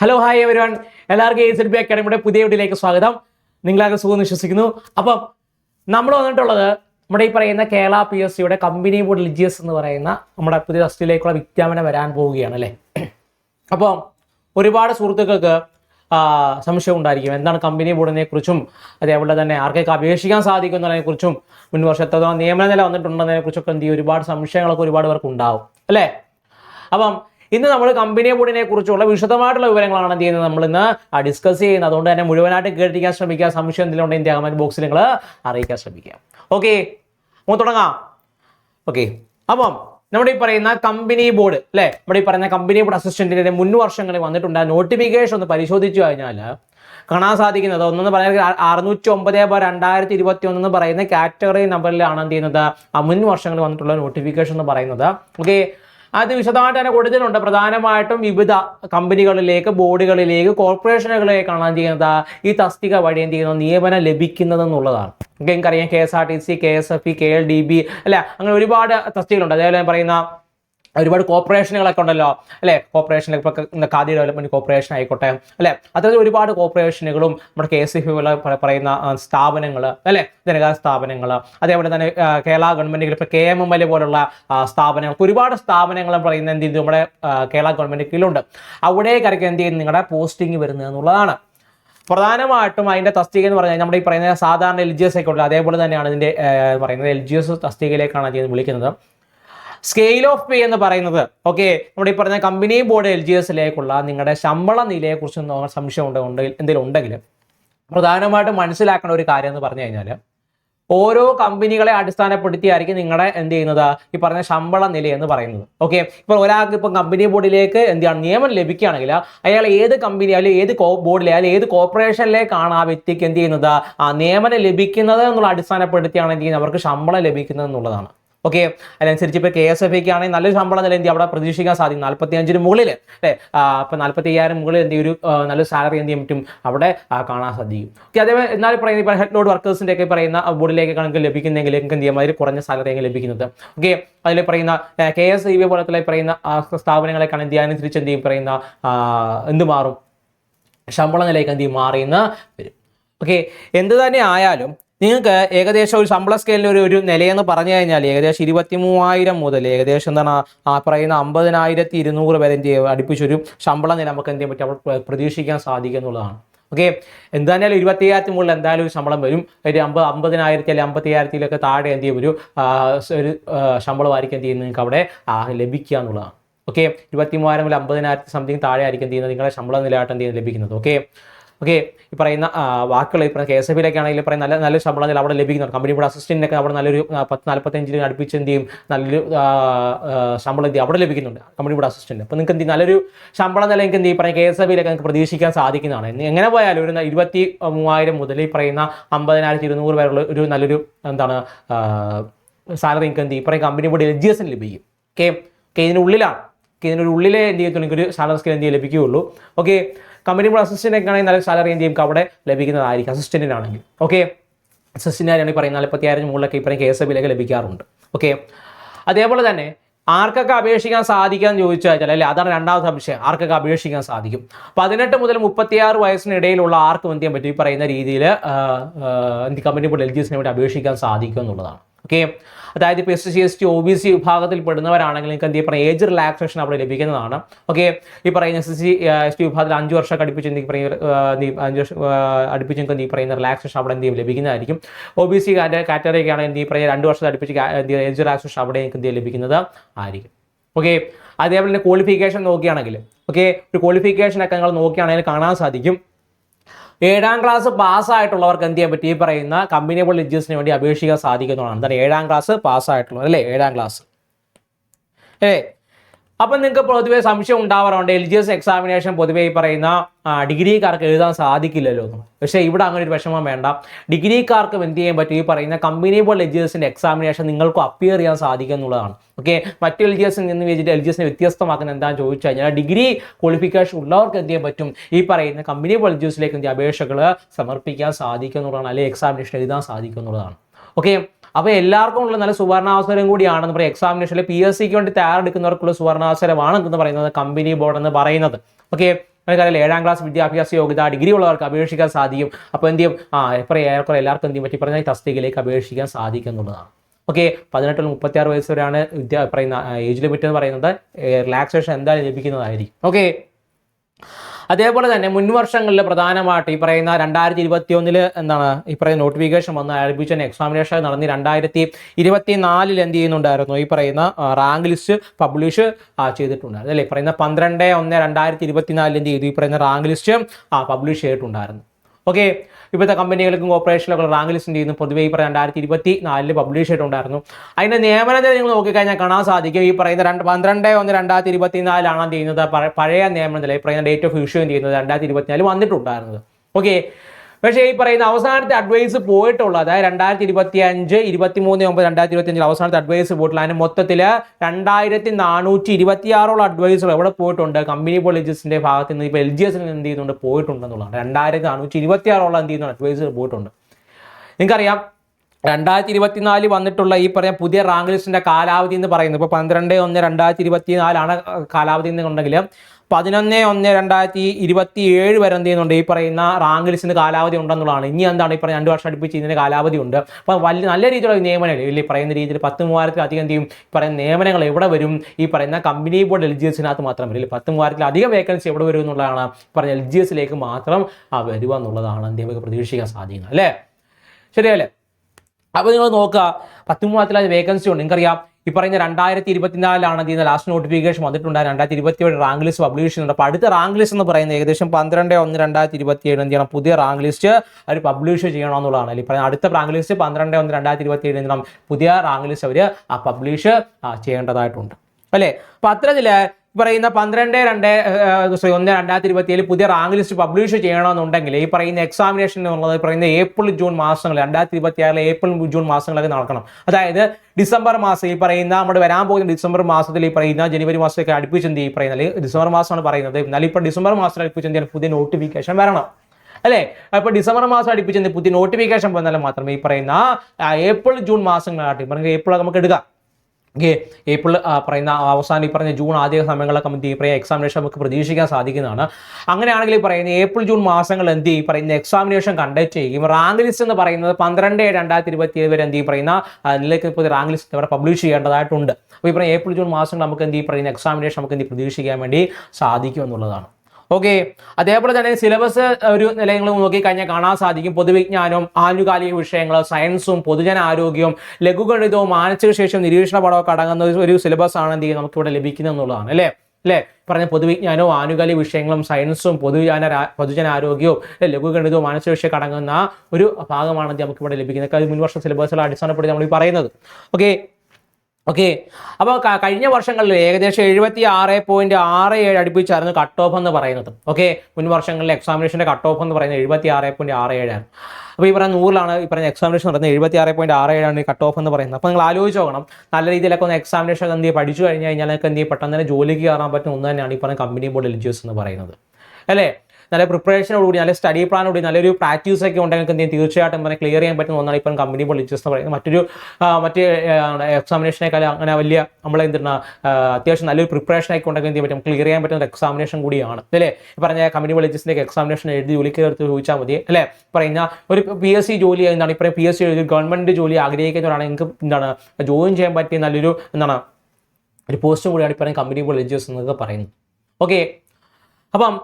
Hello hi everyone എല്ലാവർക്കും A Z B അക്കാഡമിയുടെ പുതിയ വീട്ടിലേക്ക് സ്വാഗതം. നിങ്ങളാകെ സുഖം വിശ്വസിക്കുന്നു. അപ്പം നമ്മൾ വന്നിട്ടുള്ളത് നമ്മുടെ ഈ പറയുന്ന കേരള പി എസ് സിയുടെ കമ്പനി ബോർഡ് ലിജിയസ് എന്ന് പറയുന്ന നമ്മുടെ പുതിയ തസ്റ്റിലേക്കുള്ള വിജ്ഞാപനം വരാൻ പോവുകയാണ് അല്ലേ? അപ്പോൾ ഒരുപാട് സുഹൃത്തുക്കൾക്ക് സംശയം ഉണ്ടായിരിക്കും. എന്താണ് കമ്പനി ബോർഡിനെ കുറിച്ചും അതേപോലെ തന്നെ ആർക്കൊക്കെ അപേക്ഷിക്കാൻ സാധിക്കും കുറിച്ചും മുൻ വർഷത്തോളം നിയമന നില വന്നിട്ടുണ്ടെന്നതിനെ കുറിച്ചൊക്കെ എന്ത് ചെയ്യും? ഒരുപാട് സംശയങ്ങളൊക്കെ ഒരുപാട് പേർക്ക് ഉണ്ടാവും. അല്ലേ? അപ്പം ഇന്ന് നമ്മൾ കമ്പനി ബോർഡിനെ കുറിച്ചുള്ള വിശദമായിട്ടുള്ള വിവരങ്ങളാണ് എന്ത് ചെയ്യുന്നത്? നമ്മൾ ഇന്ന് ഡിസ്കസ് ചെയ്യുന്നത്. അതുകൊണ്ട് തന്നെ മുഴുവനായിട്ട് കേട്ടിരിക്കാൻ ശ്രമിക്കുക. സംശയം എന്തെങ്കിലും ഉണ്ടെങ്കിൽ കമന്റ് ബോക്സിൽ നിങ്ങൾ അറിയിക്കാൻ ശ്രമിക്കുക. ഓക്കെ നമുക്ക് തുടങ്ങാം. ഓക്കെ അപ്പം നമ്മുടെ ഈ പറയുന്ന കമ്പനി ബോർഡ് അല്ലേ? നമ്മുടെ ഈ പറയുന്ന കമ്പനി ബോർഡ് അസിസ്റ്റന്റിന്റെ മുൻ വർഷങ്ങളിൽ വന്നിട്ടുണ്ട്. നോട്ടിഫിക്കേഷൻ ഒന്ന് പരിശോധിച്ചു കഴിഞ്ഞാൽ കാണാൻ സാധിക്കുന്നത് ഒന്നെന്ന് പറയുന്നത് അറുന്നൂറ്റി ഒമ്പത് ബ രണ്ടായിരത്തി ഇരുപത്തി ഒന്ന് എന്ന് പറയുന്ന കാറ്റഗറി നമ്പറിലാണ് എന്ത് ചെയ്യുന്നത്? ആ മുൻ വർഷങ്ങളിൽ വന്നിട്ടുള്ള നോട്ടിഫിക്കേഷൻ എന്ന് പറയുന്നത്. ഓക്കെ അത് വിശദമായിട്ട് തന്നെ കൊടുത്തിട്ടുണ്ട്. പ്രധാനമായിട്ടും വിവിധ കമ്പനികളിലേക്ക് ബോർഡുകളിലേക്ക് കോർപ്പറേഷനുകളിലേക്കാണ് എന്ത് ചെയ്യുന്നത് ഈ തസ്തിക വഴി എന്ത് ചെയ്യുന്നത് നിയമനം ലഭിക്കുന്നത് എന്നുള്ളതാണ്. നമുക്ക് എനിക്കറിയാം K S R T C K S F E K L D B അല്ലെ? അങ്ങനെ ഒരുപാട് തസ്തികളുണ്ട് അതേപോലെ പറയുന്ന ഒരുപാട് കോർപ്പറേഷനുകളൊക്കെ ഉണ്ടല്ലോ അല്ലെ? കോപ്പറേഷൻ ഇപ്പോൾ ഖാദി ഡെവലപ്മെന്റ് കോർപ്പറേഷൻ ആയിക്കോട്ടെ അല്ലെ? അത്തരത്തിൽ ഒരുപാട് കോർപ്പറേഷനുകളും നമ്മുടെ കെ എസ് പോലെ പറയുന്ന സ്ഥാപനങ്ങൾ അല്ലെ? ധനകാര്യ സ്ഥാപനങ്ങൾ അതേപോലെ തന്നെ കേരള ഗവൺമെന്റുകൾ ഇപ്പോൾ കെ എം എം എൽ പോലുള്ള സ്ഥാപനങ്ങൾക്ക് സ്ഥാപനങ്ങൾ ഒരുപാട് സ്ഥാപനങ്ങൾ പറയുന്ന എന്ത് ചെയ്തു നമ്മുടെ കേരള ഗവൺമെന്റ് കീഴിലുണ്ട്. അവിടേക്കായിരിക്കും എന്ത് ചെയ്യുന്നു? നിങ്ങളുടെ പോസ്റ്റിംഗ് വരുന്നത് എന്നുള്ളതാണ്. പ്രധാനമായിട്ടും അതിന്റെ തസ്തിക എന്ന് പറഞ്ഞാൽ നമ്മുടെ ഈ പറയുന്ന സാധാരണ എൽ ജി എസ് ആയിക്കോട്ടെ അതേപോലെ തന്നെയാണ് ഇതിന്റെ പറയുന്നത് എൽ ജി എസ് തസ്തികയിലേക്കാണ് അതിനെ വിളിക്കുന്നത്. സ്കെയിൽ ഓഫ് പേ എന്ന് പറയുന്നത്. ഓക്കെ നമ്മുടെ ഈ പറഞ്ഞ കമ്പനി ബോർഡ് എൽ ജി എസിലേക്കുള്ള നിങ്ങളുടെ ശമ്പള നിലയെക്കുറിച്ച് സംശയം ഉണ്ട് ഉണ്ടെങ്കിൽ എന്തെങ്കിലും ഉണ്ടെങ്കിൽ പ്രധാനമായിട്ട് മനസ്സിലാക്കേണ്ട ഒരു കാര്യം എന്ന് പറഞ്ഞു കഴിഞ്ഞാൽ ഓരോ കമ്പനികളെ അടിസ്ഥാനപ്പെടുത്തിയായിരിക്കും നിങ്ങളുടെ എന്ത് ചെയ്യുന്നത്? ഈ പറഞ്ഞ ശമ്പള നില എന്ന് പറയുന്നത്. ഓക്കെ ഇപ്പോൾ ഒരാൾക്ക് ഇപ്പം കമ്പനി ബോർഡിലേക്ക് എന്താണ് നിയമനം ലഭിക്കുകയാണെങ്കിൽ അയാൾ ഏത് കമ്പനി അല്ലെങ്കിൽ ഏത് ബോർഡിലെ അല്ലെങ്കിൽ ഏത് കോർപ്പറേഷനിലേക്കാണ് ആ വ്യക്തിക്ക് എന്ത് ചെയ്യുന്നത്? ആ നിയമനം ലഭിക്കുന്നത് എന്നുള്ള അടിസ്ഥാനപ്പെടുത്തിയാണ് എന്ത് ചെയ്യുന്നത്? അവർക്ക് ശമ്പളം ലഭിക്കുന്നത് എന്നുള്ളതാണ്. ഓക്കെ അതനുസരിച്ച് ഇപ്പോൾ കെ എസ് എഫ് ഐക്ക് ആണെങ്കിൽ നല്ലൊരു ശമ്പളം നില എന്ത് അവിടെ പ്രതീക്ഷിക്കാൻ സാധിക്കും. നാൽപ്പത്തി അഞ്ചിന് മുകളിൽ അല്ലേ? അപ്പോൾ നാൽപ്പത്തി അയ്യായിരം മുകളിൽ എന്ത് ഒരു നല്ല സാലറി എന്ത് ചെയ്യാൻ പറ്റും. അവിടെ കാണാൻ സാധിക്കും. ഓക്കെ അതേപോലെ എന്നാലും പറയുന്നത് ഇപ്പോൾ ഹെഡ് ലോഡ് വർക്കേഴ്സിന്റെ ഒക്കെ പറയുന്ന ബോർഡിലേക്ക് കണക്ക് ലഭിക്കുന്നെങ്കിൽ എന്ത് ചെയ്യാം? അതിൽ കുറഞ്ഞ സാലറി ലഭിക്കുന്നത്. ഓക്കെ അതിൽ പറയുന്ന കെ എസ് ഇ ബി പോലത്തെ പറയുന്ന സ്ഥാപനങ്ങളെ എന്ത് ചെയ്യാൻ അനുസരിച്ച് എന്ത് ചെയ്യും? പറയുന്ന എന്ത് മാറും? ശമ്പള നിലയ്ക്ക് എന്ത് ചെയ്യും? മാറിയെന്ന് വരും. ഓക്കെ എന്ത് തന്നെ ആയാലും നിങ്ങൾക്ക് ഏകദേശം ഒരു ശമ്പള സ്കെയിലിന് ഒരു ഒരു നിലയെന്ന് പറഞ്ഞു കഴിഞ്ഞാൽ ഏകദേശം ഇരുപത്തി മൂവായിരം മുതൽ ഏകദേശം എന്താണ് ആ പറയുന്ന അമ്പതിനായിരത്തി ഇരുന്നൂറ് വരെ എന്ത് ചെയ്യും അടുപ്പിച്ചൊരു ശമ്പള നില നമുക്ക് എന്ത് ചെയ്യാൻ പറ്റും അവിടെ പ്രതീക്ഷിക്കാൻ സാധിക്കും എന്നുള്ളതാണ്. ഓക്കെ എന്തായാലും ഇരുപത്തി അയ്യായിരത്തി മുകളിൽ എന്തായാലും ഒരു ശമ്പളം വരും. ഒരു അമ്പത് അമ്പതിനായിരത്തി അല്ലെങ്കിൽ അമ്പത്തി അയ്യായിരത്തിലൊക്കെ താഴെ എന്ത് ചെയ്യും ഒരു ഒരു ശമ്പളമായിരിക്കും എന്ത് ചെയ്യുന്നത് നിങ്ങൾക്ക് അവിടെ ലഭിക്കുക എന്നുള്ളതാണ്. ഓക്കെ ഇരുപത്തി മൂവായിരം മുതൽ അമ്പതിനായിരത്തി സംതിങ് താഴെ ആയിരിക്കും എന്ത് ചെയ്യുന്നത് നിങ്ങളുടെ ശമ്പള നിലയായിട്ട് എന്ത് ചെയ്യുന്നത് ലഭിക്കുന്നത്. ഓക്കെ ഓക്കെ ഈ പറയുന്ന വാക്കുകൾ ഈ പറയുന്ന കെ എസ് എഫ് ആണെങ്കിൽ പറയുന്ന നല്ല നല്ല ശമ്പളം അവിടെ ലഭിക്കുന്നുണ്ട്. കമ്പനി ബോർഡ് അസിസ്റ്റന്റിനൊക്കെ അവിടെ നല്ലൊരു പത്ത് നാൽപ്പത്തഞ്ചിന് അടുപ്പിച്ച് എന്ത് ചെയ്യും? നല്ലൊരു ശമ്പളം എന്ത് അവിടെ ലഭിക്കുന്നുണ്ട് കമ്പനി ബോർഡ് അസിസ്റ്റന്റ് അപ്പോൾ നിങ്ങൾക്ക് എന്ത് നല്ലൊരു ശമ്പളം നില നിങ്ങൾക്ക് എന്ത് ചെയ്യും? പറയുന്ന കെ എസ് എഫ് നിങ്ങൾക്ക് പ്രതീക്ഷിക്കാൻ സാധിക്കുന്നതാണ്. എങ്ങനെ പോയാലും ഒരു ഇരുപത്തി മൂവായിരം മുതൽ ഈ പറയുന്ന അമ്പതിനായിരത്തി ഇരുന്നൂറ് വരെയുള്ള ഒരു നല്ലൊരു എന്താണ് സാലറി നിങ്ങൾക്ക് എന്ത് ഈ പറയുന്ന കമ്പനി ബോർഡ് എൽ ജി എസിന് ലഭിക്കും. ഓക്കെ ഓക്കെ ഇതിനുള്ളിലാണ്. ഉള്ളിലെ എന്ത് ചെയ്യത്തുള്ളൂ? എനിക്കൊരു സാലറി സ്കെയിൽ എന്ത് ലഭിക്കുകയുള്ളൂ. ഓക്കെ കമ്പനി അസിസ്റ്റന്റ് ആണെങ്കിൽ നല്ല സാലറി എന്ത് ചെയ്യും? അവിടെ ലഭിക്കുന്നതായിരിക്കും. അസിസ്റ്റന്റിനാണെങ്കിൽ ഓക്കെ അസിസ്റ്റന്റിനാണെങ്കിൽ പറയുന്ന നാൽപ്പത്തിയായിരം മുകളിലൊക്കെ ഇപ്പം കെ എസ് ബിയിലൊക്കെ ലഭിക്കാറുണ്ട്. ഓക്കെ അതേപോലെ തന്നെ ആർക്കൊക്കെ അപേക്ഷിക്കാൻ സാധിക്കാന്ന് ചോദിച്ചു കഴിഞ്ഞാൽ അല്ലെ? അതാണ് രണ്ടാമത്തെ സംശയം. ആർക്കൊക്കെ അപേക്ഷിക്കാൻ സാധിക്കും. പതിനെട്ട് മുതൽ മുപ്പത്തിയാറ് വയസ്സിനിടയിലുള്ള ആർക്കും എന്ത് ചെയ്യാൻ പറ്റും? ഈ പറയുന്ന രീതിയിൽ കമ്പനി ബോർഡ് എൽ ജി എസിന് വേണ്ടി അപേക്ഷിക്കാൻ സാധിക്കും എന്നുള്ളതാണ്. ഓക്കെ? അതായത് ഇപ്പോൾ S C S T O B C വിഭാഗത്തിൽ പെടുന്നവരാണെങ്കിൽ നിങ്ങൾക്ക് എന്ത് പറയുക ഏജ് റിലാക്സേഷൻ അവിടെ ലഭിക്കുന്നതാണ്. ഓക്കെ? ഈ പറയുന്ന എസ് സി എസ് ടി വിഭാഗത്തിൽ അഞ്ച് വർഷം അടുപ്പിച്ച് എന്ത് എന്ത് ചെയ്യും, അഞ്ച് വർഷം അടുപ്പിച്ച് നിങ്ങൾക്ക് എന്ത് പറയുന്ന റിലാക്സേഷൻ അവിടെ എന്ത് ലഭിക്കുന്നതായിരിക്കും. ഒ ബി സി കാറ്റഗറിക്കാണ് എന്ത് ചെയ്യും? പറയുക രണ്ട് വർഷം അടുപ്പിച്ച് എന്ത് ഏജ് റിലാക്സേഷൻ അവിടെ നിങ്ങൾക്ക് എന്ത് ലഭിക്കുന്നത് ആയിരിക്കും. ഓക്കെ? അതേപോലെ തന്നെ ക്വാളിഫിക്കേഷൻ നോക്കുകയാണെങ്കിൽ ഓക്കെ? ഒരു ക്വാളിഫിക്കേഷൻ ഒക്കെ നിങ്ങൾ നോക്കുകയാണെങ്കിൽ കാണാൻ സാധിക്കും. ഏഴാം ക്ലാസ് പാസ്സായിട്ടുള്ളവർക്ക് എന്ത് ചെയ്യാൻ പറ്റും? ഈ പറയുന്ന കമ്പനിയബിൾ ലിജിയസിന് വേണ്ടി അപേക്ഷിക്കാൻ സാധിക്കുന്നതാണ്. എന്താണ്? ഏഴാം ക്ലാസ് പാസ്സായിട്ടുള്ളവർ അല്ലേ? ഏഴാം ക്ലാസ് ഏ അപ്പം നിങ്ങൾക്ക് പൊതുവേ സംശയം ഉണ്ടാവാറുണ്ട് എൽ ജി എസ് എക്സാമിനേഷൻ പൊതുവേ ഈ പറയുന്ന ഡിഗ്രിക്കാർക്ക് എഴുതാൻ സാധിക്കില്ലല്ലോ എന്ന്. പക്ഷേ ഇവിടെ അങ്ങനെ ഒരു വിഷമം വേണ്ട. ഡിഗ്രിക്കാർക്കും എന്ത് ചെയ്യാൻ പറ്റും? ഈ പറയുന്ന കമ്പനി ബോർഡ് എൽ ജി എസിന്റെ എക്സാമിനേഷൻ നിങ്ങൾക്ക് അപ്പിയർ ചെയ്യാൻ സാധിക്കും എന്നുള്ളതാണ്. ഓക്കെ മറ്റ് എൽ ജി എസിൽ നിന്ന് വെച്ചിട്ട് എൽ ജി എസിനെ വ്യത്യസ്തമാക്കുന്ന എന്താണെന്ന് ചോദിച്ചു കഴിഞ്ഞാൽ ഡിഗ്രി ക്വാളിഫിക്കേഷൻ ഉള്ളവർക്ക് എന്ത് ചെയ്യാൻ പറ്റും? ഈ പറയുന്ന കമ്പനി പോലെ എൽ ജി എസിലേക്ക് എന്ത് അപേക്ഷകൾ സമർപ്പിക്കാൻ സാധിക്കും എന്നുള്ളതാണ് അല്ലെങ്കിൽ എക്സാമിനേഷൻ എഴുതാൻ സാധിക്കും എന്നുള്ളതാണ്. ഓക്കെ അപ്പോൾ എല്ലാവർക്കും ഉള്ള നല്ല സുവർണാവസരം കൂടിയാണെന്ന് പറയും. എക്സാമിനേഷനിൽ പി എസ് സിക്ക് വേണ്ടി തയ്യാറെടുക്കുന്നവർക്കുള്ള സുവർണാവസരമാണ് എന്ന് പറയുന്നത് കമ്പനി ബോർഡ് എന്ന് പറയുന്നത്. ഓക്കെ നമുക്കറിയാം ഏഴാം ക്ലാസ് വിദ്യാഭ്യാസ യോഗ്യത ഡിഗ്രി ഉള്ളവർക്ക് അപേക്ഷിക്കാൻ സാധിക്കും. അപ്പോൾ എന്ത് ചെയ്യും? ആ എപ്പോൾ ഏറെക്കുറെ എല്ലാവർക്കും എന്ത് പറ്റി പറഞ്ഞാൽ തസ്തികയിലേക്ക് അപേക്ഷിക്കാൻ സാധിക്കും എന്നുള്ളതാണ്. ഓക്കെ പതിനെട്ട് മുപ്പത്തി ആറ് വയസ്സ് വരെയാണ് വിദ്യ പറയുന്ന ഏജ് ലിമിറ്റ് എന്ന് പറയുന്നത്. റിലാക്സേഷൻ എന്തായാലും ലഭിക്കുന്നതായിരിക്കും. ഓക്കെ അതേപോലെ തന്നെ മുൻ വർഷങ്ങളിൽ പ്രധാനമായിട്ട് ഈ പറയുന്ന രണ്ടായിരത്തി ഇരുപത്തി ഒന്നിൽ എന്താണ് ഈ പറയുന്ന നോട്ടിഫിക്കേഷൻ വന്ന അഡ്മിഷൻ എക്സാമിനേഷൻ നടന്ന് രണ്ടായിരത്തി ഇരുപത്തി നാലിൽ എന്ത് ചെയ്യുന്നുണ്ടായിരുന്നു? ഈ പറയുന്ന റാങ്ക് ലിസ്റ്റ് പബ്ലിഷ് ചെയ്തിട്ടുണ്ടായിരുന്നു. അല്ലേ? പറയുന്ന പന്ത്രണ്ട് ഒന്ന് രണ്ടായിരത്തി ഇരുപത്തിനാലിൽ എന്ത് ചെയ്തു? ഈ പറയുന്ന റാങ്ക് ലിസ്റ്റ് പബ്ലിഷ് ചെയ്തിട്ടുണ്ടായിരുന്നു. ഓക്കെ ഇപ്പോഴത്തെ കമ്പനികൾക്കും കോർപ്പറേഷനിലൊക്കെ റാങ്ക് ലിസ്റ്റ് ചെയ്യുന്നു? പൊതുവെ ഈ പറയുന്ന രണ്ടായിരത്തി ഇരുപത്തി നാലിൽ പബ്ലിഷ് ചെയ്തിട്ടുണ്ടായിരുന്നു. അതിന്റെ നിയമനത്തെ നിങ്ങൾ നോക്കിക്കഴിഞ്ഞാൽ കാണാൻ സാധിക്കും. ഈ പറയുന്ന രണ്ട് പന്ത്രണ്ട് ഒന്ന് രണ്ടായിരത്തി ഇരുപത്തി നാലാണ് ചെയ്യുന്നത് പഴയ നിയമനത്തിൽ ഈ പറയുന്ന ഡേറ്റ് ഓഫ് ഇഷ്യൂ ചെയ്യുന്നത്? രണ്ടായിരത്തി ഇരുപത്തിനാല് വന്നിട്ടുണ്ടായിരുന്നത്. ഓക്കെ പക്ഷേ ഈ പറയുന്ന അവസാനത്തെ അഡ്വൈസ് പോയിട്ടുള്ളത് അതായത് രണ്ടായിരത്തി ഇരുപത്തി അഞ്ച് ഇരുപത്തി മൂന്ന് ഒമ്പത് രണ്ടായിരത്തി ഇരുപത്തി അഞ്ചിൽ അവസാനത്തെ അഡ്വൈസ് പോയിട്ടുള്ള അതിന് മൊത്തത്തിൽ രണ്ടായിരത്തി നാനൂറ്റി ഇരുപത്തി ആറോളം അഡ്വൈസുകൾ എവിടെ പോയിട്ടുണ്ട്? കമ്പനി പോളിജിസിന്റെ ഭാഗത്ത് നിന്ന് ഇപ്പോൾ എൽ ജി എസിൽ എന്ത് ചെയ്യുന്നുണ്ട്? പോയിട്ടുണ്ടെന്നുള്ളതാണ്. രണ്ടായിരത്തി നാനൂറ്റി ഇരുപത്തി ആറോളം എന്ത് ചെയ്യുന്ന അഡ്വൈസുകൾ പോയിട്ടുണ്ട്. നിങ്ങൾക്കറിയാം രണ്ടായിരത്തി ഇരുപത്തിനാല് വന്നിട്ടുള്ള ഈ പറയാം പുതിയ റാങ്ക് ലിസ്റ്റിന്റെ കാലാവധി എന്ന് പറയുന്നത് ഇപ്പോൾ പന്ത്രണ്ട് ഒന്ന് രണ്ടായിരത്തി ഇരുപത്തി നാലാണ് കാലാവധി എന്നുണ്ടെങ്കിൽ പതിനൊന്ന് ഒന്ന് രണ്ടായിരത്തി ഇരുപത്തി ഏഴ് വരെ എന്ത് ചെയ്യുന്നുണ്ട്? ഈ പറയുന്ന റാങ്ക് ലിസ്റ്റിന് കാലാവധി ഉണ്ടെന്നുള്ളതാണ്. ഇനി എന്താണ് ഈ പറയുന്ന രണ്ട് വർഷം അടുപ്പിച്ച് ഇതിന് കാലാവധി ഉണ്ട്. അപ്പോൾ വലിയ നല്ല രീതിയിലുള്ള നിയമനങ്ങൾ ഇല്ലേ പറയുന്ന രീതിയിൽ പത്ത് മൂവായിരത്തിലധികം എന്ത് ചെയ്യും? പറയുന്ന നിയമനങ്ങൾ എവിടെ വരും? ഈ പറയുന്ന കമ്പനി ബോർഡ് എൽ ജി എസിനകത്ത് മാത്രം വരും. ഇല്ലേ? പത്ത് മൂവായിരത്തിലധികം വേക്കൻസി എവിടെ വരും എന്നുള്ളതാണ് പറഞ്ഞ എൽ ജി എസിലേക്ക് മാത്രം വരിക എന്നുള്ളതാണ് എന്ത് നമുക്ക് പ്രതീക്ഷിക്കാൻ സാധിക്കുന്നത്. അല്ലേ? ശരിയല്ലേ? അപ്പോൾ നിങ്ങൾ നോക്കുക. പത്ത് മൂവായിരത്തിലധികം വേക്കൻസി ഉണ്ട്. നിങ്ങൾക്കറിയാം ഈ പറയുന്ന രണ്ടായിരത്തി ഇരുപത്തിനാലിലാണ് ഇതിന് ലാസ്റ്റ് നോട്ടിഫിക്കേഷൻ വന്നിട്ടുണ്ടായത് രണ്ടായിരത്തി ഇരുപത്തി ഏഴ് റാങ്ക് ലിസ്റ്റ് പബ്ലിഷ് ചെയ്യുന്നുണ്ട് അപ്പോൾ അടുത്ത റാങ്ക് ലിസ്റ്റ് എന്ന് പറയുന്നത് ഏകദേശം പന്ത്രണ്ട് ഒന്ന് രണ്ടായിരത്തി ഇരുപത്തി ഏഴ് എന്ത് ചെയ്യണം? പുതിയ റാങ്ക് ലിസ്റ്റ് അവർ പബ്ലിഷ് ചെയ്യണം എന്നുള്ളതാണ് അല്ലെങ്കിൽ പറയുന്ന അടുത്ത റാങ്ക് ലിസ്റ്റ് പന്ത്രണ്ട് ഒന്ന് രണ്ടായിരത്തി ഇരുപത്തി ഏഴ് എന്ത് ചെയ്യണം? പുതിയ റാങ്ക് ലിസ്റ്റ് അവർ പബ്ലിഷ് ചെയ്യേണ്ടതായിട്ടുണ്ട്. അല്ലേ? അപ്പോൾ അത്തരത്തിൽ ഈ പറയുന്ന പന്ത്രണ്ട് രണ്ട് സോറി ഒന്ന് രണ്ടായിരത്തി ഇരുപത്തി ഏഴ് പുതിയ റാങ്ക് ലിസ്റ്റ് പബ്ലിഷ് ചെയ്യണമെന്നുണ്ടെങ്കിൽ ഈ പറയുന്ന എക്സാമിനേഷൻ എന്നുള്ളത് പറയുന്ന ഏപ്രിൽ ജൂൺ മാസങ്ങൾ രണ്ടായിരത്തി ഇരുപത്തി ആറിലെ ഏപ്രിൽ ജൂൺ മാസങ്ങളൊക്കെ നടക്കണം. അതായത് ഡിസംബർ മാസം ഈ പറയുന്ന നമ്മുടെ വരാൻ പോകുന്ന ഡിസംബർ മാസത്തിൽ ഈ പറയുന്ന ജനുവരി മാസത്തേക്ക് അടുപ്പിച്ച് എന്ത് ഈ പറയുന്നത് ഡിസംബർ മാസമാണ് പറയുന്നത്. എന്നാൽ ഇപ്പോൾ ഡിസംബർ മാസത്തിൽ അടുപ്പിച്ച് പുതിയ നോട്ടിഫിക്കേഷൻ വരണം. അല്ലേ? അപ്പോൾ ഡിസംബർ മാസം അടുപ്പിച്ചെന്ത് പുതിയ നോട്ടിഫിക്കേഷൻ വന്നാൽ മാത്രമേ ഈ പറയുന്ന ഏപ്രിൽ ജൂൺ മാസങ്ങളായിട്ട് ഏപ്രിൽ നമുക്ക് എടുക്കാം. ഏപ്രിൽ പറയുന്ന അവസാനം ഈ പറഞ്ഞ ജൂൺ ആദ്യ സമയങ്ങളൊക്കെ നമുക്ക് ഈ പറയുന്ന എക്സാമിനേഷൻ നമുക്ക് പ്രതീക്ഷിക്കാൻ സാധിക്കുന്നതാണ്. അങ്ങനെയാണെങ്കിൽ ഈ പറയുന്ന ഏപ്രിൽ ജൂൺ മാസങ്ങൾ എന്ത് ചെയ്യും? പറയുന്ന എക്സാമിനേഷൻ കണ്ടക്ട് ചെയ്യും. റാങ്ക് ലിസ്റ്റ് എന്ന് പറയുന്നത് പന്ത്രണ്ട് രണ്ടായിരത്തി ഇരുപത്തി ഏഴ് വരെ എന്ത് ചെയ്യും? പറയുന്ന അതിലേക്ക് ഇപ്പോൾ റാങ്ക് ലിസ്റ്റ് ഇവിടെ പബ്ലിഷ് ചെയ്യേണ്ടതായിട്ടുണ്ട്. അപ്പോൾ ഈ പറയുന്ന ഏപ്രിൽ ജൂൺ മാസങ്ങൾ നമുക്ക് എന്ത് ചെയ്യും? പറയുന്ന എക്സാമിനേഷൻ നമുക്ക് എന്ത് പ്രതീക്ഷിക്കാൻ വേണ്ടി സാധിക്കും എന്നുള്ളതാണ്. ഓക്കെ അതേപോലെ തന്നെ സിലബസ് ഒരു നിലയങ്ങൾ നോക്കി കഴിഞ്ഞാൽ കാണാൻ സാധിക്കും. പൊതുവിജ്ഞാനവും ആനുകാലിക വിഷയങ്ങൾ സയൻസും പൊതുജന ആരോഗ്യവും ലഘുഗണിതവും മാനസിക ശേഷിയും നിരീക്ഷണ പഠനമൊക്കെ അടങ്ങുന്ന ഒരു- സിലബസ് ആണ് എന്ത് ചെയ്യുന്നത്? ഇവിടെ ലഭിക്കുന്നത് എന്നുള്ളതാണ് അല്ലേ? അല്ലേ? പറഞ്ഞ പൊതുവിജ്ഞാനവും ആനുകാലിക വിഷയങ്ങളും സയൻസും പൊതുജന പൊതുജനാരോഗ്യവും ലഘുഗണിതവും മാനസിക വിഷയം അടങ്ങുന്ന ഒരു ഭാഗമാണ് നമുക്ക് ഇവിടെ ലഭിക്കുന്നത്. മുൻവർഷ സിലബസുകളെ അടിസ്ഥാനപ്പെടുത്തി നമ്മൾ പറയുന്നത്. Okay okay. അപ്പോൾ കഴിഞ്ഞ വർഷങ്ങളിൽ ഏകദേശം എഴുപത്തി ആറ് പോയിന്റ് ആറ് ഏഴ് അടുപ്പിച്ചായിരുന്നു കട്ട് ഓഫ് എന്ന് പറയുന്നത്. ഓക്കെ. മുൻ വർഷങ്ങളിൽ എക്സാമിനേഷന്റെ കട്ട് ഓഫ് എന്ന് പറയുന്നത് എഴുപത്തി ആറ് പോയിന്റ് ആറ് ഏഴായിരുന്നു അപ്പോൾ ഈ പറഞ്ഞ നൂറിലാണ് ഈ പറഞ്ഞ എക്സാമിനേഷൻ നടന്നത്. എഴുപത്തി ആറ് പോയിന്റ് ആറ് ഏഴാണ് ഈ കട്ട് ഓഫ് എന്ന് പറയുന്നത്. അപ്പോൾ നിങ്ങൾ ആലോചിച്ച് നോക്കണം. നല്ല രീതിയിലൊക്കെ ഒന്ന് എക്സാമിനേഷൻ എന്ത് ചെയ്യും? പഠിച്ചു കഴിഞ്ഞു കഴിഞ്ഞാൽ നിങ്ങൾക്ക് എന്ത് ചെയ്യും? പെട്ടെന്ന് തന്നെ ജോലിക്ക് കയറാൻ പറ്റുന്ന ഒന്ന് തന്നെയാണ് ഈ പറഞ്ഞ കമ്പനി ബോർഡ് എലിജിയസ് എന്ന് പറയുന്നത്. അല്ലേ? നല്ല പ്രിപ്പറേഷനോടുകൂടി നല്ല സ്റ്റഡി പ്ലാനോടുകൂടി നല്ലൊരു പ്രാക്ടീസ് ഒക്കെ ഉണ്ടെങ്കിൽ എന്തെങ്കിലും എന്ത് തീർച്ചയായിട്ടും പറഞ്ഞാൽ ക്ലിയർ ചെയ്യാൻ പറ്റുന്ന ഒന്നാണ് ഇപ്പം കമ്പനി പൊളിച്ചസ് എന്ന് പറയുന്നത്. മറ്റൊരു മറ്റ് എക്സാമിനേഷനേക്കാൾ അങ്ങനെ വലിയ നമ്മൾ എന്താണ് അത്യാവശ്യം നല്ലൊരു പ്രിപ്പറേഷൻ ഒക്കെ ഉണ്ടെങ്കിൽ എന്ത് പറ്റും? ക്ലിയർ ചെയ്യാൻ പറ്റുന്ന എക്സാമിനേഷൻ കൂടിയാണ്. അല്ലേ? പറഞ്ഞ കമ്പനി പൊളിച്ചസിന്റെ എക്സാമിനേഷൻ എഴുതി ജോലിക്ക് കയറി ചോദിച്ചാൽ മതി. അല്ലേ? പറയുന്ന ഒരു പി എസ് സി ജോലി എന്താണ്? ഇപ്പം പി എസ് സി ഗവൺമെന്റ് ജോലി ആഗ്രഹിക്കുന്നവരാണ്. നിങ്ങൾക്ക് എന്താണ്? ജോയിൻ ചെയ്യാൻ പറ്റിയ നല്ലൊരു എന്താണ്? ഒരു പോസ്റ്റും കൂടിയാണ് ഇപ്പം കമ്പനി എലിജിയസ് എന്നൊക്കെ പറയുന്നത്. ഓക്കെ അപ്പം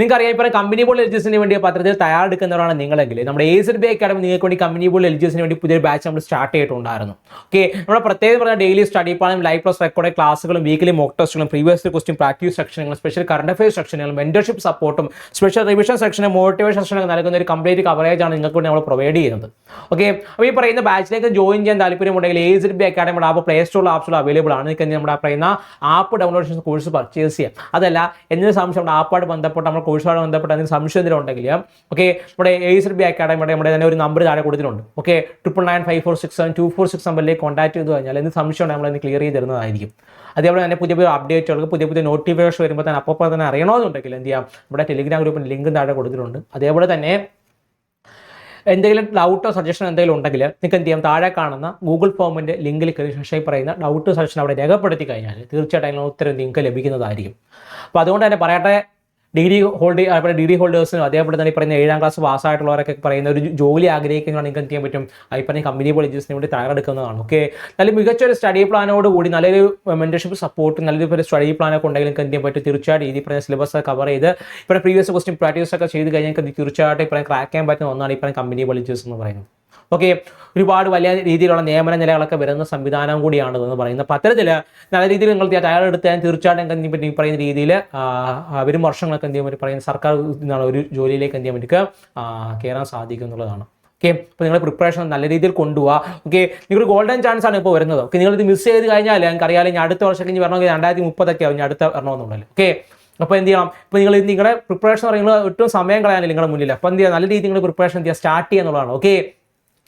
നിങ്ങൾക്ക് അറിയാം ഇപ്പോൾ കമ്പനി ബോൾ എൽജിസിന് വേണ്ടി പത്രത്തിൽ തയ്യാറെടുക്കുന്നവരാണ് നിങ്ങളെങ്കിൽ. നമ്മുടെ എ സെഡ് ബി അക്കാഡമി നിങ്ങൾക്ക് വേണ്ടി കമ്പനി ബോൾ എൽജിസിന് വേണ്ടി പുതിയൊരു ബാച്ച് നമ്മൾ സ്റ്റാർട്ട് ചെയ്തിട്ടുണ്ടായിരുന്നു. ഓക്കെ നമ്മുടെ പ്രത്യേകം പറഞ്ഞ ഡെയിലി സ്റ്റഡി പ്ലാനും ലൈവ് പ്ലസ് റെക്കോർഡ് ക്ലാസ്സുകളും വീക്കിലി മോക്ക് ടെസ്റ്റുകളും പ്രീവിയസ് ക്വസ്റ്റ്യൻ പ്രാക്ടീസ് സെക്ഷനുകളും സ്പെഷ്യൽ കറണ്ട് അഫയേഴ്സ് സെക്ഷനുകളും മെന്റർഷിപ്പ് സപ്പോർട്ടും സ്പെഷ്യൽ റിവിഷൻ സെക്ഷനും മോട്ടിവേഷൻ സെക്ഷനൊക്കെ നൽകുന്ന ഒരു കംപ്ലീറ്റ് കവറേജ് ആണ് നിങ്ങൾക്ക് വേണ്ടി നമ്മൾ പ്രൊവൈഡ് ചെയ്യുന്നത്. ഓക്കെ അപ്പോൾ ഈ പറയുന്ന ബാച്ചിലേക്ക് ജോയിൻ ചെയ്യാൻ താല്പര്യമുണ്ടെങ്കിൽ എ സെഡ് ബി അക്കാഡമിയുടെ ആപ്പ് പ്ലേ സ്റ്റോറിൽ ആപ്സുകൾ അവൈലബിൾ ആണ്. നിങ്ങൾക്ക് നമ്മുടെ പറയുന്ന ആപ്പ് ഡൗൺലോഡ് ചെയ്ത് കോഴ്സ് പർച്ചേസ് ചെയ്യാം. അതല്ല എന്തെങ്കിലും സംശയം? നമ്മുടെ ആപ്പായിട്ട് ബന്ധപ്പെട്ട് നമ്മുടെ കോഴ്സുമായിട്ട് ബന്ധപ്പെട്ട് എന്തെങ്കിലും സംശയം എന്തെങ്കിലും ഉണ്ടെങ്കിൽ ഓക്കെ നമ്മുടെ എ സെഡ് ബി അക്കാഡമിയുടെ നമ്മുടെ തന്നെ ഒരു നമ്പർ താഴെ കൊടുത്തിട്ടുണ്ട്. Okay triple nine five four six seven two four six നമ്പറിലേക്ക് കോൺടാക്ട് ചെയ്ത് കഴിഞ്ഞാൽ എന്ത് സംശയം ഉണ്ടെങ്കിൽ നമ്മൾ ക്ലിയർ ചെയ്ത് തരുന്നതായിരിക്കും. അതേപോലെ തന്നെ പുതിയ പുതിയ അപ്ഡേറ്റുകൾക്ക് പുതിയ പുതിയ നോട്ടിഫിക്കേഷൻ വരുമ്പോൾ തന്നെ അപ്പോൾ തന്നെ അറിയണമെന്നുണ്ടെങ്കിൽ എന്ത് ചെയ്യാം? നമ്മുടെ ടെലിഗ്രാം ഗ്രൂപ്പിന്റെ ലിങ്ക് താഴെ കൊടുത്തിട്ടുണ്ട്. അതേപോലെ തന്നെ എന്തെങ്കിലും ഡൗട്ടോ സജഷൻ എന്തെങ്കിലും ഉണ്ടെങ്കിൽ നിങ്ങൾക്ക് എന്ത് ചെയ്യാം? താഴെ കാണുന്ന ഗൂഗിൾ ഫോമിന്റെ ലിങ്കിൽ കയറി ശേഷം പറയുന്ന ഡൗട്ട് സജഷൻ അവിടെ രേഖപ്പെടുത്തി കഴിഞ്ഞാൽ തീർച്ചയായിട്ടും അതിനുള്ള ഉത്തരം നിങ്ങൾക്ക് ലഭിക്കുന്നതായിരിക്കും. അപ്പോൾ അതുകൊണ്ട് തന്നെ പറയട്ടെ ഡിഗ്രി ഹോൾഡ് അതുപോലെ ഡിഗ്രി ഹോൾഡേഴ്സിനും അതേപോലെ തന്നെ പറയുന്ന ഏഴാം ക്ലാസ് പാസ്സായിട്ടുള്ളവരൊക്കെ പറയുന്ന ഒരു ജോലി ആഗ്രഹിക്കുന്നതാണ് നിങ്ങൾക്ക് എന്ത് ചെയ്യാൻ പറ്റും? അതിൽ പറഞ്ഞ കമ്പനി പോളിജീസിന് വേണ്ടി തയ്യാറെടുക്കുന്നതാണ്. ഓക്കെ നല്ല മികച്ച ഒരു സ്റ്റഡി പ്ലാനോട് കൂടി നല്ലൊരു മെന്റർഷിപ്പ് സപ്പോർട്ട് നല്ലൊരു സ്റ്റഡി പ്ലാനൊക്കെ ഉണ്ടെങ്കിൽ നിങ്ങൾക്ക് എന്ത് ചെയ്യാൻ പറ്റും? തീർച്ചയായിട്ടും ഈ പറഞ്ഞ സിലബസ് കവർ ചെയ്ത് ഇപ്പോൾ പ്രീവിയസ് ക്വസ്റ്റ്യൻ പ്രാക്ടീസ് ഒക്കെ ചെയ്ത് കഴിഞ്ഞാൽ തീർച്ചയായിട്ടും ഇപ്പോൾ ക്രാക്ക് ചെയ്യാൻ പറ്റുന്ന ഒന്നാണ് ഈ കമ്പനി പോളിജീസ് എന്ന് പറയുന്നത്. ഓക്കെ ഒരുപാട് വലിയ രീതിയിലുള്ള നിയമന നിലകളൊക്കെ വരുന്ന സംവിധാനം കൂടിയാണ് എന്ന് പറയുന്നത്. അപ്പോൾ അത്തരത്തിൽ നല്ല രീതിയിൽ നിങ്ങൾ തയ്യാറെടുത്താൽ തീർച്ചയായിട്ടും എന്ത് പറ്റി പറയുന്ന രീതിയിൽ വരും വർഷങ്ങളൊക്കെ എന്ത് ചെയ്യാൻ പറ്റും? പറയുന്ന സർക്കാർ ഒരു ജോലിയിലേക്ക് എന്ത് ചെയ്യാൻ പറ്റുക? കയറാൻ സാധിക്കും എന്നുള്ളതാണ്. ഓക്കെ അപ്പോൾ നിങ്ങൾ പ്രിപ്പറേഷൻ നല്ല രീതിയിൽ കൊണ്ടുപോകുക ഓക്കെ നിങ്ങൾ ഗോൾഡൻ ചാൻസ് ആണ് ഇപ്പോൾ വരുന്നത്. ഓക്കെ നിങ്ങളിത് മിസ് ചെയ്ത് കഴിഞ്ഞാൽ നിങ്ങൾക്ക് അറിയാലോ ഞാൻ അടുത്ത വർഷം കഴിഞ്ഞ് വരണമെങ്കിൽ രണ്ടായിരത്തി മുപ്പതൊക്കെ ആവും ഞാൻ അടുത്ത വരണമെന്നുണ്ടല്ലോ ഓക്കെ അപ്പോൾ എന്ത് ചെയ്യണം? ഇപ്പോൾ നിങ്ങൾ നിങ്ങളുടെ പ്രിപ്പറേഷൻ പറയുന്നത് ഒട്ടും സമയം കളയാനില്ല നിങ്ങളുടെ മുന്നിൽ അപ്പോൾ എന്ത് ചെയ്യുക? നല്ല രീതിയിൽ നിങ്ങൾ പ്രിപ്പറേഷൻ ചെയ്യുക? സ്റ്റാർട്ട് ചെയ്യുക എന്നുള്ളതാണ്. ഓക്കെ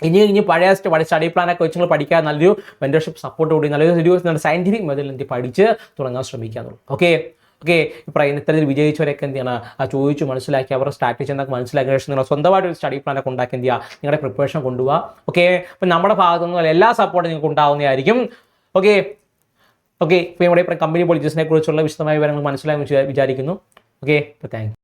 ഇനി ഇനി പഴയ പഴയ സ്റ്റഡി പ്ലാനൊക്കെ വെച്ച് നിങ്ങൾ പഠിക്കാൻ നല്ലൊരു മെന്റർഷിപ്പ് സപ്പോർട്ട് കൂടി നല്ലൊരു ഒരു സയന്റിഫിക് മെത്തേഡിൽ എന്ത് പഠിച്ച് തുടങ്ങാൻ ശ്രമിക്കാന്നുള്ളൂ ഓക്കെ ഓക്കെ ഇപ്പം പറയുന്ന ഇത്തരത്തിൽ വിജയിച്ചവരൊക്കെ എന്ത് ചെയ്യണം? ആ ചോദിച്ചു മനസ്സിലാക്കി അവരുടെ സ്ട്രാറ്റജി എന്നൊക്കെ മനസ്സിലാക്കിയ ശേഷം നിങ്ങൾ സ്വന്തമായിട്ട് ഒരു സ്റ്റഡി പ്ലാനൊക്കെ ഉണ്ടാക്കി എന്ത് ചെയ്യുക? നിങ്ങളുടെ പ്രിപ്പറേഷൻ കൊണ്ടുപോകുക ഓക്കെ അപ്പം നമ്മുടെ ഭാഗത്തു നിന്നുള്ള എല്ലാ സപ്പോർട്ടും നിങ്ങൾക്ക് ഉണ്ടാവുന്നതായിരിക്കും. ഓക്കെ ഓക്കെ ഇപ്പോൾ നമ്മുടെ കമ്പനി പോളിറ്റീസിനെ കുറിച്ചുള്ള വിശദമായ വിവരങ്ങൾ മനസ്സിലായി വിചാരിക്കുന്നു. ഓക്കെ അപ്പോൾ താങ്ക്